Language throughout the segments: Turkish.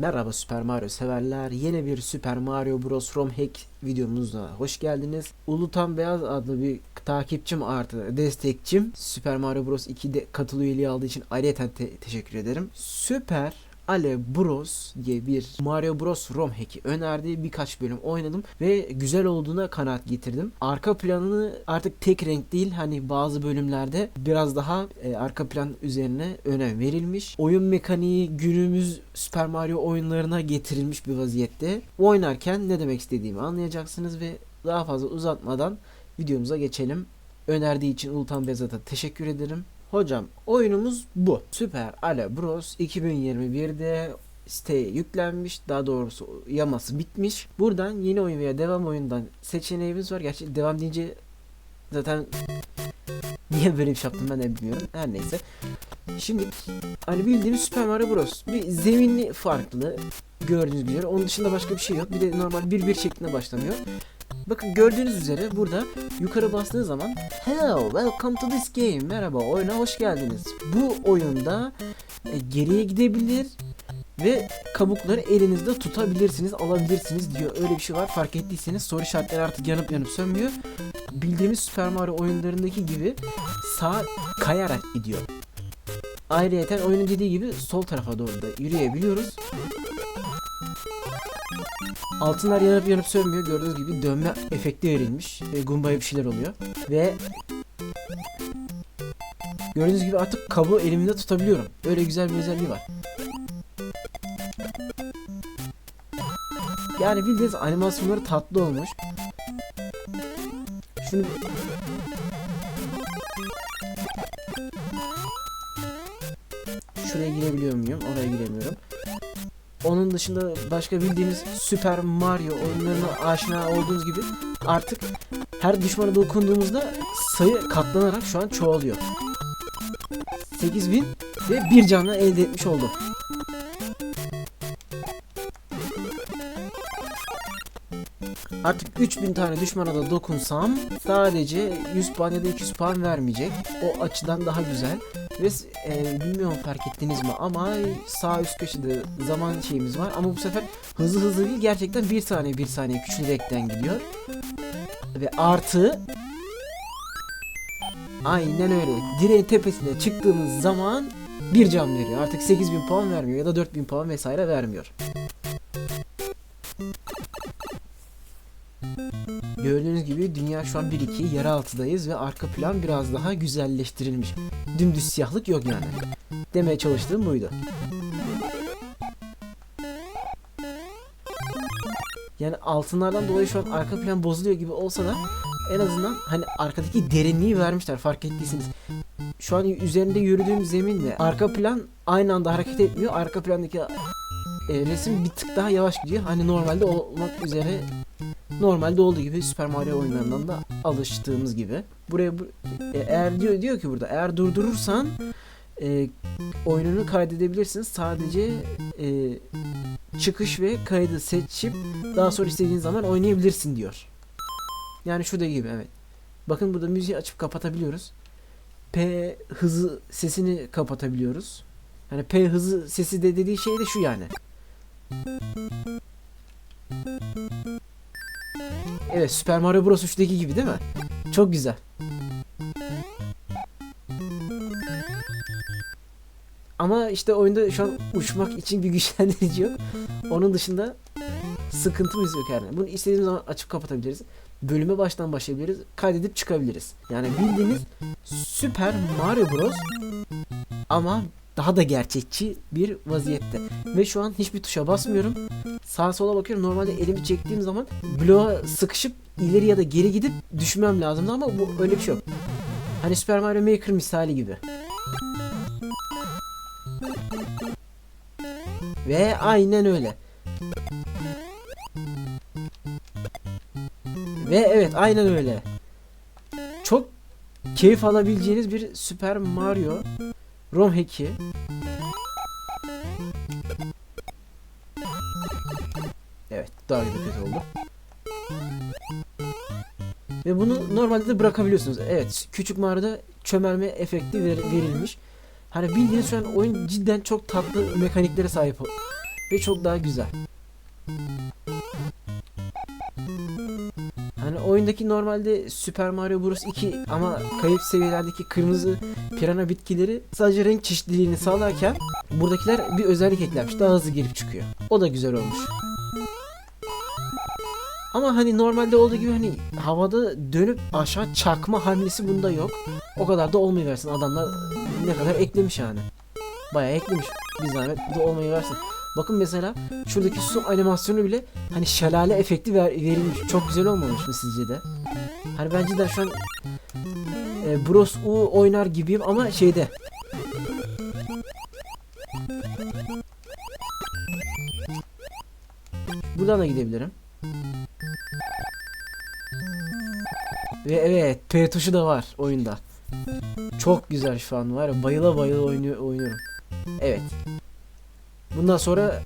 Merhaba Super Mario severler. Yeni bir Super Mario Bros. ROM hack videomuzda hoş geldiniz. Ulutan Beyaz adlı bir takipçim artı destekçim Super Mario Bros. 2'de katıl üyeliği aldığı için ayrıca te- teşekkür ederim. Super Ale Bros diye bir Mario Bros ROM hack'i önerdi. Birkaç bölüm oynadım ve güzel olduğuna kanaat getirdim. Arka planını artık tek renk değil hani bazı bölümlerde biraz daha e, arka plan üzerine önem verilmiş. Oyun mekaniği günümüz Super Mario oyunlarına getirilmiş bir vaziyette. Oynarken ne demek istediğimi anlayacaksınız ve daha fazla uzatmadan videomuza geçelim. Önerdiği için Ultan Bezat'a teşekkür ederim. Hocam oyunumuz bu. Super Ale Bros 2021'de siteye yüklenmiş. Daha doğrusu yaması bitmiş. Buradan yeni oyun veya devam oyundan seçeneğimiz var. Gerçi devam deyince zaten niye böyle bir şey yaptım ben de bilmiyorum. Her neyse. Şimdi hani bildiğimiz Super Mario Bros. Bir zeminli farklı. Gördüğünüz üzere. Onun dışında başka bir şey yok. Bir de normal 1-1 şeklinde başlamıyor. Bakın gördüğünüz üzere burada yukarı bastığınız zaman Hello, welcome to this game. Merhaba, oyuna hoş geldiniz. Bu oyunda e, geriye gidebilir ve kabukları elinizde tutabilirsiniz, alabilirsiniz diyor. Öyle bir şey var. Fark ettiyseniz soru işaretleri artık yanıp yanıp sönmüyor. Bildiğimiz Super Mario oyunlarındaki gibi sağ kayarak gidiyor. Ayrıca oyunun dediği gibi sol tarafa doğru da yürüyebiliyoruz. Altınlar yanıp yanıp sönmüyor. Gördüğünüz gibi dönme efekti verilmiş. Ve Goomba'ya bir şeyler oluyor. Ve gördüğünüz gibi artık kabuğu elimde tutabiliyorum. Öyle güzel bir özelliği var. Yani bildiğiniz animasyonları tatlı olmuş. Şunu Şuraya girebiliyor muyum? Oraya giremiyorum. Onun dışında başka bildiğiniz Super Mario oyunlarına aşina olduğunuz gibi artık her düşmana dokunduğumuzda sayı katlanarak şu an çoğalıyor. 8000 ve bir canla elde etmiş oldum. Artık 3000 tane düşmana da dokunsam sadece 100 puan ya da 200 puan vermeyecek. O açıdan daha güzel. Ve e, bilmiyorum fark ettiniz mi ama sağ üst köşede zaman şeyimiz var ama bu sefer hızlı hızlı değil gerçekten bir saniye bir saniye küçülerekten gidiyor. Ve artı Aynen öyle. Direğin tepesine çıktığımız zaman bir can veriyor. Artık 8000 puan vermiyor ya da 4000 puan vesaire vermiyor. Gördüğünüz gibi dünya şu an 1-2 yer altıdayız ve arka plan biraz daha güzelleştirilmiş. Dümdüz siyahlık yok yani. Demeye çalıştığım buydu. Yani altınlardan dolayı şu an arka plan bozuluyor gibi olsa da en azından hani arkadaki derinliği vermişler fark ettiyseniz. Şu an üzerinde yürüdüğüm zeminle arka plan aynı anda hareket etmiyor. Arka plandaki e, resim bir tık daha yavaş gidiyor. Hani normalde olmak üzere normalde olduğu gibi Super Mario oyunlarından da alıştığımız gibi. Buraya bu, e, eğer diyor diyor ki burada eğer durdurursan e, oyununu kaydedebilirsin. Sadece e, çıkış ve kaydı seçip daha sonra istediğin zaman oynayabilirsin diyor. Yani şurada gibi evet. Bakın burada müziği açıp kapatabiliyoruz. P hızı sesini kapatabiliyoruz. Hani P hızı sesi de dediği şey de şu yani. Evet Super Mario Bros 3'teki gibi değil mi? Çok güzel. Ama işte oyunda şu an uçmak için bir güçlendirici yok. Onun dışında sıkıntımız yok yani. Bunu istediğimiz zaman açıp kapatabiliriz. Bölüme baştan başlayabiliriz. Kaydedip çıkabiliriz. Yani bildiğiniz Super Mario Bros. Ama daha da gerçekçi bir vaziyette. Ve şu an hiçbir tuşa basmıyorum. Sağa sola bakıyorum. Normalde elimi çektiğim zaman bloğa sıkışıp ileri ya da geri gidip düşmem lazımdı ama bu öyle bir şey yok. Hani Super Mario Maker misali gibi. Ve aynen öyle. Ve evet aynen öyle. Çok keyif alabileceğiniz bir Super Mario ROM hack'i. Evet daha güzel kötü oldu. Ve bunu normalde de bırakabiliyorsunuz. Evet küçük mağarada çömelme efekti ver- verilmiş. Hani bildiğiniz şu an oyun cidden çok tatlı mekaniklere sahip. ve çok daha güzel. Oyundaki normalde Super Mario Bros 2 ama kayıp seviyelerdeki kırmızı pirana bitkileri sadece renk çeşitliliğini sağlarken buradakiler bir özellik eklenmiş. Daha hızlı girip çıkıyor. O da güzel olmuş. Ama hani normalde olduğu gibi hani havada dönüp aşağı çakma hamlesi bunda yok. O kadar da olmayıversin. Adamlar ne kadar eklemiş yani. Bayağı eklemiş. Bir zahmet bu da olmayı versin. Bakın mesela şuradaki su animasyonu bile hani şelale efekti ver, verilmiş. Çok güzel olmamış mı sizce de? Hani bence de şu an e, Bros U oynar gibiyim ama şeyde Buradan da gidebilirim. Ve evet P tuşu da var oyunda. Çok güzel şu an var ya bayıla bayıla oynuyor, oynuyorum. Evet. Bundan sonra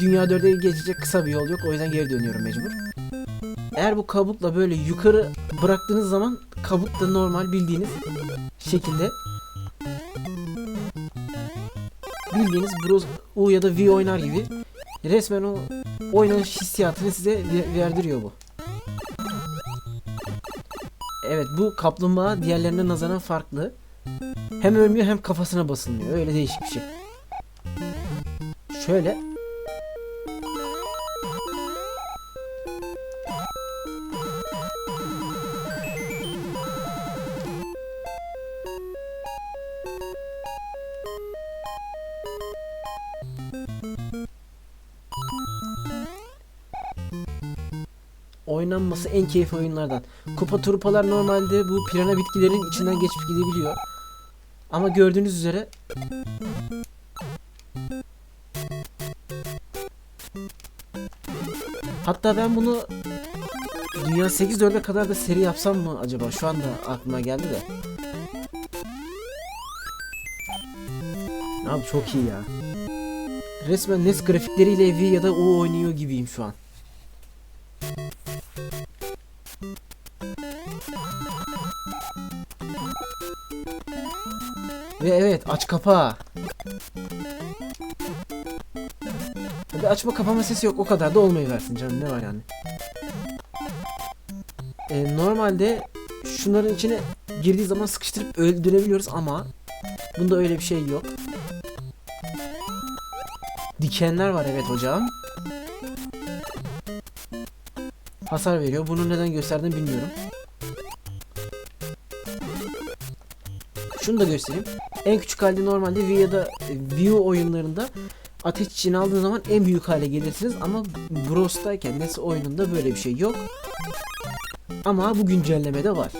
Dünya 4'e geçecek kısa bir yol yok. O yüzden geri dönüyorum mecbur. Eğer bu kabukla böyle yukarı bıraktığınız zaman kabuk da normal bildiğiniz şekilde bildiğiniz Bros U ya da V oynar gibi resmen o oynanış hissiyatını size ver- verdiriyor bu. Evet bu kaplumbağa diğerlerine nazaran farklı. Hem ölmüyor hem kafasına basılmıyor. Öyle değişik bir şey. Şöyle. Oynanması en keyifli oyunlardan. Kupa turpalar normalde bu pirana bitkilerin içinden geçip gidebiliyor. Ama gördüğünüz üzere Hatta ben bunu Dünya 8-4'e kadar da seri yapsam mı acaba? Şu anda aklıma geldi de. Abi çok iyi ya. Resmen NES grafikleriyle V ya da U oynuyor gibiyim şu an. Ve evet aç kapa. Bir açma kapama sesi yok o kadar da olmayı versin canım ne var yani. Ee, normalde şunların içine girdiği zaman sıkıştırıp öldürebiliyoruz ama bunda öyle bir şey yok. Dikenler var evet hocam. Hasar veriyor. Bunu neden gösterdim bilmiyorum. Şunu da göstereyim. En küçük halde normalde V ya da View oyunlarında ateş için aldığın zaman en büyük hale gelirsiniz ama Bros'tayken NES oyununda böyle bir şey yok. Ama bu güncellemede var.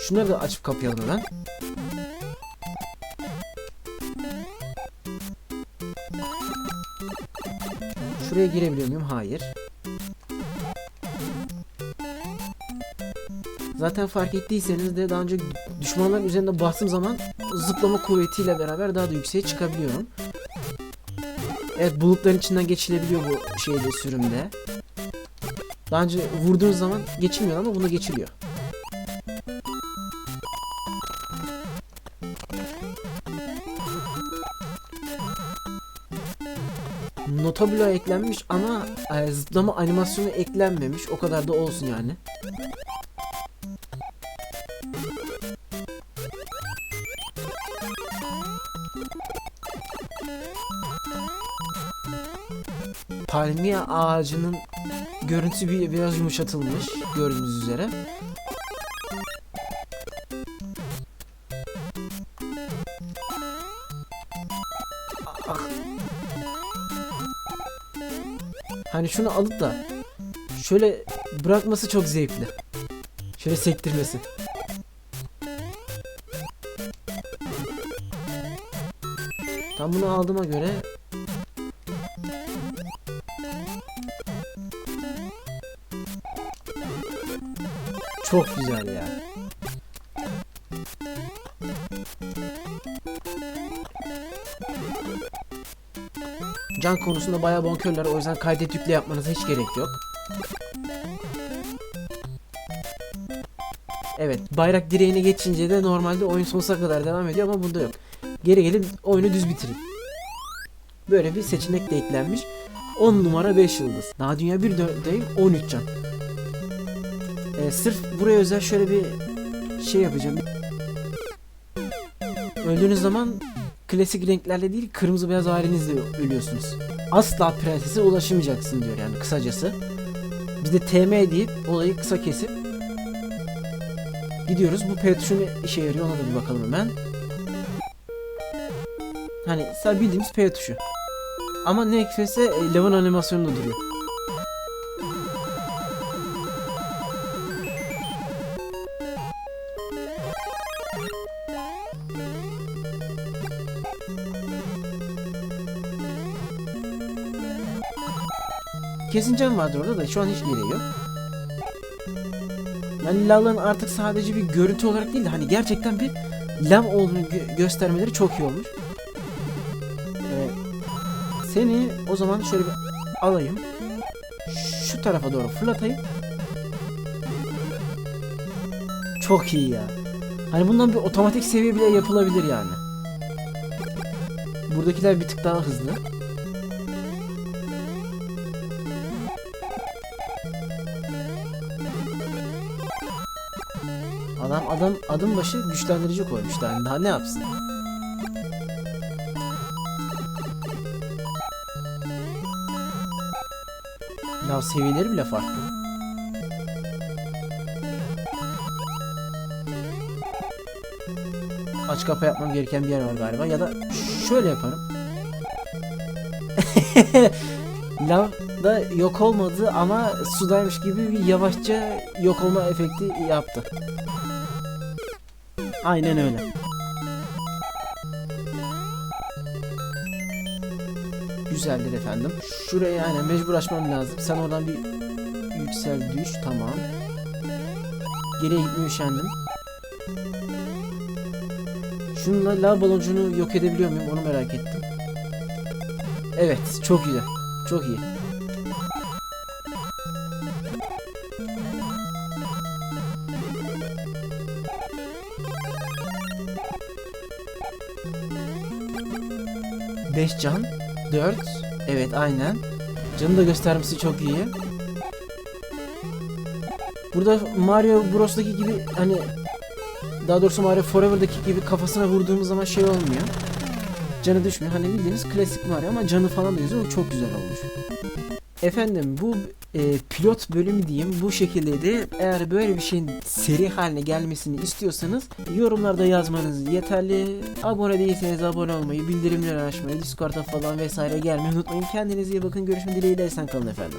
Şunları da açıp kapayalım hemen. Şuraya girebiliyor muyum? Hayır. Zaten fark ettiyseniz de daha önce düşmanların üzerinde bastığım zaman zıplama kuvvetiyle beraber daha da yükseğe çıkabiliyorum. Evet bulutların içinden geçilebiliyor bu şeyde sürümde. Daha önce vurduğunuz zaman geçilmiyor ama bunda geçiliyor. Nota bloğu eklenmiş ama e, zıplama animasyonu eklenmemiş. O kadar da olsun yani. Palmiye ağacının görüntüsü bir, biraz yumuşatılmış gördüğünüz üzere. Hani şunu alıp da şöyle bırakması çok zevkli. Şöyle sektirmesi. Tam bunu aldığıma göre Çok güzel ya. Can konusunda bayağı bonkörler o yüzden kaydet yükle yapmanıza hiç gerek yok. Evet bayrak direğine geçince de normalde oyun sonsuza kadar devam ediyor ama bunda yok. Geri gelin oyunu düz bitirin. Böyle bir seçenek de eklenmiş. 10 numara 5 yıldız. Daha dünya bir dördeyim 13 can. Ee, sırf buraya özel şöyle bir şey yapacağım. Öldüğünüz zaman klasik renklerle değil kırmızı beyaz halinizle ölüyorsunuz. Asla prensese ulaşamayacaksın diyor yani kısacası. Biz de TM deyip olayı kısa kesip gidiyoruz. Bu P işe yarıyor ona da bir bakalım hemen. Hani sadece bildiğimiz P tuşu. Ama ne ekfese e, lavın animasyonu da duruyor. Kesin can vardır orada da şu an hiç gereği yok. Yani lavların artık sadece bir görüntü olarak değil de hani gerçekten bir lav olduğunu gö- göstermeleri çok iyi olmuş. Seni o zaman şöyle bir alayım. Şu tarafa doğru fırlatayım. Çok iyi ya. Hani bundan bir otomatik seviye bile yapılabilir yani. Buradakiler bir tık daha hızlı. Adam adam adım başı güçlendirici koymuş yani daha ne yapsın? Ya seviyeleri bile farklı. Aç kapa yapmam gereken bir yer var galiba ya da şöyle yaparım. Lav da yok olmadı ama sudaymış gibi bir yavaşça yok olma efekti yaptı. Aynen öyle. Güzeldir efendim. Şuraya yani mecbur açmam lazım. Sen oradan bir yüksel düş. Tamam. Geriye gitmeye üşendim. Şununla lav baloncuğunu yok edebiliyor muyum onu merak ettim. Evet çok güzel. Çok iyi. Beş can. Dört. Evet aynen. Canı da göstermesi çok iyi. Burada Mario Bros'taki gibi hani daha doğrusu Mario Forever'daki gibi kafasına vurduğumuz zaman şey olmuyor. Canı düşmüyor. Hani bildiğiniz klasik Mario ama canı falan da yüzüyor. O çok güzel olmuş. Efendim bu e, pilot bölümü diyeyim bu şekildeydi. Eğer böyle bir şeyin seri haline gelmesini istiyorsanız yorumlarda yazmanız yeterli. Abone değilseniz abone olmayı, bildirimleri açmayı, Discord'a falan vesaire gelmeyi unutmayın. Kendinize iyi bakın. Görüşmek dileğiyle. Esen kalın efendim.